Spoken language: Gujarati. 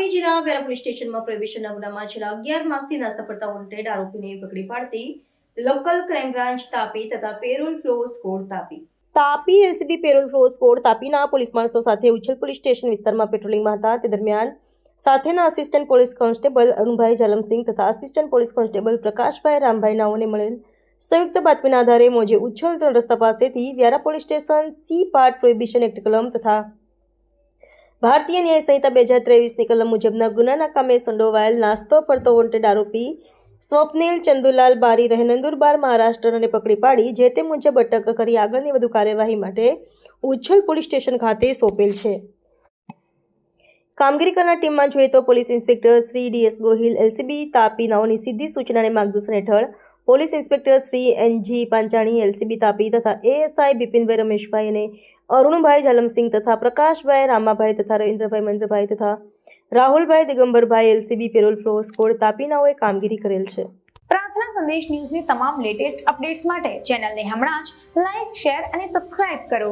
તાપીના વેરા પોલીસ સ્ટેશનમાં પ્રવેશના ગુનામાં છેલ્લા અગિયાર માસથી નાસ્તા પડતા વોન્ટેડ આરોપીને પકડી પાડતી લોકલ ક્રાઇમ બ્રાન્ચ તાપી તથા parole furlough squad Tapi. Tapi LCB parole furlough squad તાપીના police માણસો સાથે ઉછલ પોલીસ સ્ટેશન વિસ્તારમાં પેટ્રોલિંગમાં હતા. તે દરમિયાન સાથેના assistant police constable Arunbhai Jalamsinh તથા assistant police constable Prakashbhai Rambhai નાઓને મળેલ સંયુક્ત બાતમીના આધારે મોજે ઉચ્છલ ત્રણ રસ્તા પાસેથી Vyara police station C part prohibition act કલમ તથા ભારતીય ન્યાય સંહિતા બે હજાર ત્રેવીસની કલમ મુજબના ગુનાના કામે સંડોવાયેલ નાસ્તો પડતો વોન્ટેડ આરોપી સ્વપ્નિલ ચંદુલાલ બારી રહે નંદુરબાર મહારાષ્ટ્રને પકડી પાડી, જે તે મુજબ અટક કરી આગળની વધુ કાર્યવાહી માટે ઉચ્છલ પોલીસ સ્ટેશન ખાતે સોંપેલ છે. કામગીરી કરનાર ટીમમાં જોઈએ તો police inspector Shri DS Gohil LCB Tapi, નાઓની સીધી સૂચનાને માર્ગદર્શન હેઠળ police inspector Shri NG Panchani, LCB Tapi તથા એએસઆઈ બિપિનભાઈ રમેશભાઈ અને અરુણભાઈ જાલમસિંહ તથા પ્રકાશભાઈ રામાભાઈ તથા રવિન્દ્રભાઈ મહેન્દ્રભાઈ તથા Rahulbhai Digambarbhai, LCB parole furlough squad તાપીનાઓએ કામગીરી કરેલ છે. પ્રાર્થના સંદેશ ન્યૂઝની તમામ લેટેસ્ટ અપડેટ્સ માટે ચેનલને હમણાં જ લાઇક શેર અને સબસ્ક્રાઇબ કરો.